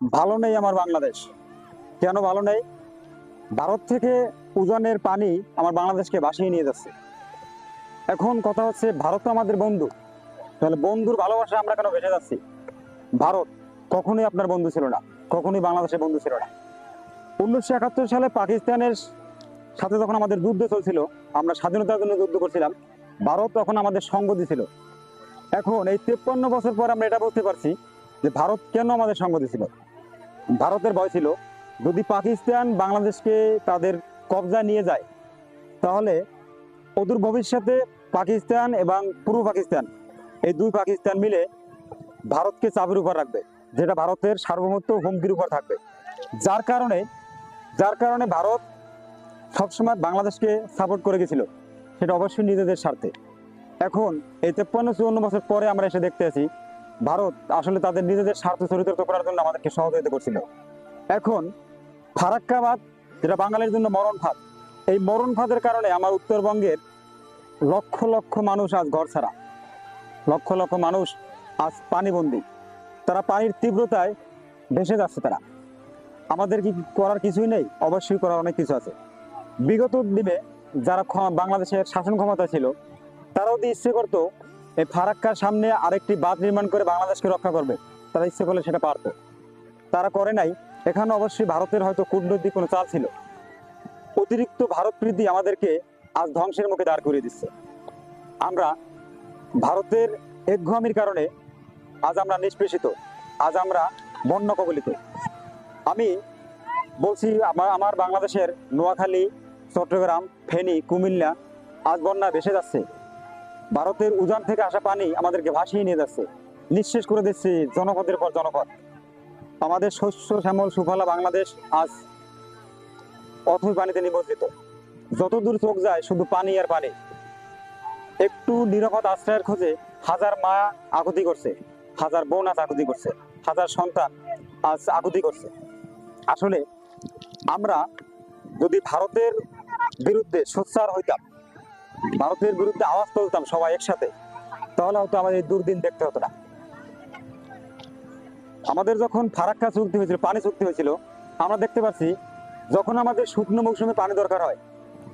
ভালো নেই আমার বাংলাদেশ। কেন ভালো নেই? ভারত থেকে উজানের পানি আমার বাংলাদেশকে ভাসিয়ে নিয়ে যাচ্ছে। এখন কথা হচ্ছে, ভারত তো আমাদের বন্ধু। তাহলে বন্ধুর ভালোবাসা আমরা কেন ভেসে যাচ্ছি? ভারত কখনোই আপনার বন্ধু ছিল না, কখনোই বাংলাদেশের বন্ধু ছিল না। উনিশশো একাত্তর সালে পাকিস্তানের সাথে যখন আমাদের যুদ্ধ চলছিল, আমরা স্বাধীনতার জন্য যুদ্ধ করছিলাম, ভারত তখন আমাদের সঙ্গ দিছিল এখন এই তেপ্পান্ন বছর পর আমরা এটা বলতে পারছি যে ভারত কেন আমাদের সঙ্গ দিছিল ভারতের ভয় ছিল। যদি পাকিস্তান বাংলাদেশকে তাদের কবজা নিয়ে যায়, তাহলে অদূর ভবিষ্যতে পাকিস্তান এবং পূর্ব পাকিস্তান, এই দুই পাকিস্তান মিলে ভারতকে চাপের উপর রাখবে, যেটা ভারতের সার্বভৌমত্ব হুমকির উপর থাকবে। যার কারণে যার কারণে ভারত সবসময় বাংলাদেশকে সাপোর্ট করে গেছিল, সেটা অবশ্যই নিজেদের স্বার্থে। এখন এই তেপ্পান্ন চুয়ান্ন বছর পরে আমরা এসে দেখতে আছি ভারত আসলে তাদের নিজেদের স্বার্থ চরিতার্থ করার জন্য আমাদেরকে সহযোগিতা করছিল। এখন ফারাক্কাবাদ, যেটা বাঙালির জন্য মরণ ফাঁদ এই মরণ ফাঁদের কারণে আমার উত্তরবঙ্গের লক্ষ লক্ষ মানুষ আজ ঘর ছাড়া। লক্ষ লক্ষ মানুষ আজ পানিবন্দী। তারা পানির তীব্রতায় ভেসে যাচ্ছে তারা। আমাদের কি করার কিছুই নেই? অবশ্যই করার অনেক কিছু আছে। বিগত দিনে যারা বাংলাদেশের শাসন ক্ষমতা ছিল, তারাও যদি ইচ্ছে করতো এই ফারাক্কার সামনে আরেকটি বাঁধ নির্মাণ করে বাংলাদেশকে রক্ষা করবে। তারা ইচ্ছে করলে সেটা পারতো। তারা করে নাই। এখানে অবশ্যই ভারতের হয়তো কূটনৈতিক কোনো চাল ছিল। অতিরিক্ত ভারত প্রীতি আমাদেরকে আজ ধ্বংসের মুখে দাঁড় করিয়ে দিচ্ছে। আমরা ভারতের একঘামির কারণে আজ আমরা নিষ্পেষিত। আজ আমরা বন্য কবলিত। আমি বলছি আমার আমার বাংলাদেশের নোয়াখালী, চট্টগ্রাম, ফেনী, কুমিল্লা আজ বন্যা ভেসে যাচ্ছে। ভারতের উজান থেকে আসা পানি আমাদেরকে ভাসিয়ে নিয়ে যাচ্ছে। নিঃশেষ করে দিচ্ছে জনপদের পর জনপদ। আমাদের শস্য শ্যামল সুফলা বাংলাদেশ আজ অথই পানিতে নিমজ্জিত। যতদূর চোখ যায় শুধু পানি আর পানি। একটু নিরাপদ আশ্রয়ের খোঁজে হাজার মা আকুতি করছে, হাজার বোন আজ আকুতি করছে, হাজার সন্তান আজ আকুতি করছে। আসলে আমরা যদি ভারতের বিরুদ্ধে সোচ্চার হইতাম ভারতের বিরুদ্ধে আওয়াজ তুলতাম সবাই একসাথে, তাহলে হয়তো আমাদের দুর্দিন দেখতে হতো না। আমাদের যখন ফারাক্কা চুক্তি হয়েছিল, পানি চুক্তি হয়েছিল, আমরা দেখতে পাচ্ছি যখন আমাদের শুকনো মৌসুমে পানি দরকার হয়,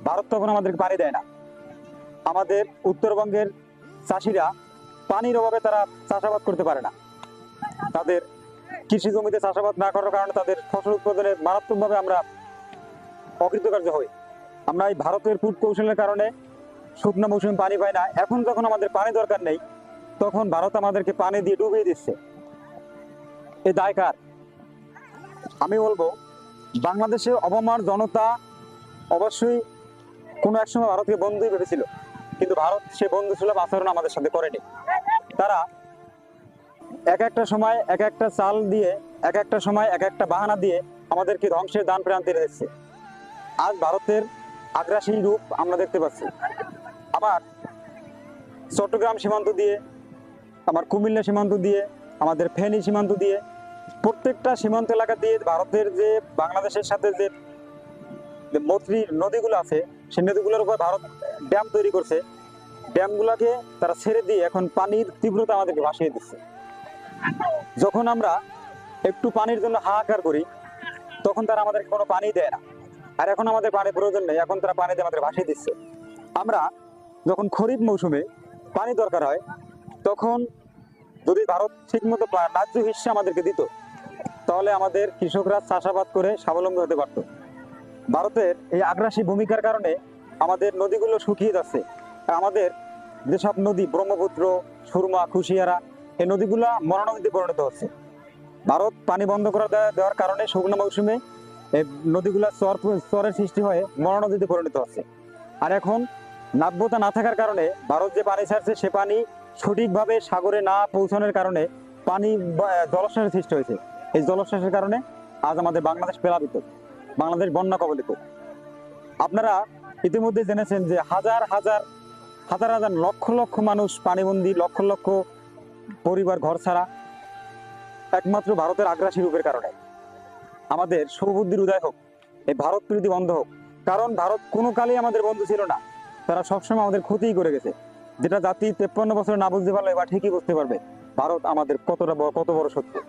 ভারত তখন আমাদেরকে পানি দেয় না। আমাদের উত্তরবঙ্গের চাষিরা পানির অভাবে তারা চাষাবাদ করতে পারে না। তাদের কৃষি জমিতে চাষাবাদ না করার কারণে তাদের ফসল উৎপাদনে মারাত্মকভাবে আমরা অকৃতকার্য হই। আমরা এই ভারতের কূট কৌশলের কারণে শুকনো মৌসুমে পানি পায় না। এখন যখন আমাদের পানি দরকার নেই, তখন ভারত আমাদেরকে পানি দিয়ে ডুবিয়ে দিচ্ছে। এ দায় কার? আমি বলব, বাংলাদেশে অবমার জনতা অবশ্যই কোনো এক সময় ভারতকে বন্ধুই ভেবেছিল। কিন্তু ভারত সে বন্ধু সুলভ আচরণ আমাদের সাথে করেনি। তারা এক একটা সময় এক একটা চাল দিয়ে, এক একটা সময় এক একটা বাহানা দিয়ে আমাদেরকে ধ্বংসের দান প্রান্তে রেখেছে আজ ভারতের আগ্রাসী রূপ আমরা দেখতে পাচ্ছি। আবার চট্টগ্রাম সীমান্ত দিয়ে আমার কুমিল্লা সীমান্ত দিয়ে, আমাদের ফেনী সীমান্ত দিয়ে, প্রত্যেকটা সীমান্ত এলাকা দিয়ে ভারতের যে বাংলাদেশের সাথে যে মৈত্রী নদীগুলো আছে, সেই নদীগুলোর উপর ভারত ড্যাম তৈরি করছে। ড্যামগুলোকে তারা ছেড়ে দিয়ে এখন পানির তীব্রতা আমাদেরকে ভাসিয়ে দিচ্ছে। যখন আমরা একটু পানির জন্য হাহাকার করি, তখন তারা আমাদেরকে কোনো পানি দেয় না। আর এখন আমাদের পানির প্রয়োজন নেই, এখন তারা পানি দিয়ে আমাদের ভাসিয়ে দিচ্ছে। আমরা যখন খরিফ মৌসুমে পানি দরকার হয়, তখন যদি ভারত ঠিকমতো ন্যায্য হিস্সা আমাদেরকে দিত, তাহলে আমাদের কৃষকরা চাষাবাদ করে স্বাবলম্বী হতে পারত। ভারতের এই আগ্রাসী ভূমিকার কারণে আমাদের নদীগুলো শুকিয়ে যাচ্ছে। আমাদের যেসব নদী, ব্রহ্মপুত্র, সুরমা, কুশিয়ারা, এই নদীগুলা মরা নদীতে পরিণত হচ্ছে। ভারত পানি বন্ধ করে দেওয়া- দেওয়ার কারণে শুকনো মৌসুমে এই নদীগুলা চর চরের সৃষ্টি হয়ে মরা নদীতে পরিণত হচ্ছে। আর এখন নাব্যতা না থাকার কারণে ভারত যে পানি ছাড়ছে, সে পানি সঠিকভাবে সাগরে না পৌঁছানোর কারণে পানি জলোচ্ছ্বাসের সৃষ্টি হয়েছে। এই জলোচ্ছ্বাসের কারণে আজ আমাদের বাংলাদেশ প্লাবিত। বাংলাদেশ বন্যা কবলিত। আপনারা ইতিমধ্যে জেনেছেন যে হাজার হাজার হাজার হাজার লক্ষ লক্ষ মানুষ পানিবন্দী, লক্ষ লক্ষ পরিবার ঘর ছাড়া একমাত্র ভারতের আগ্রাসী রূপের কারণে। আমাদের সুবুদ্ধির উদয় হোক, এই ভারত প্রীতি বন্ধ হোক। কারণ ভারত কোনো কালেই আমাদের বন্ধু ছিল না। তারা সবসময় আমাদের ক্ষতিই করে গেছে। যেটা জাতি তেপ্পান্ন বছর না বুঝতে পারলে এবার ঠিকই বুঝতে পারবে। ভারত আমাদের কতটা কত বড় শত্রু।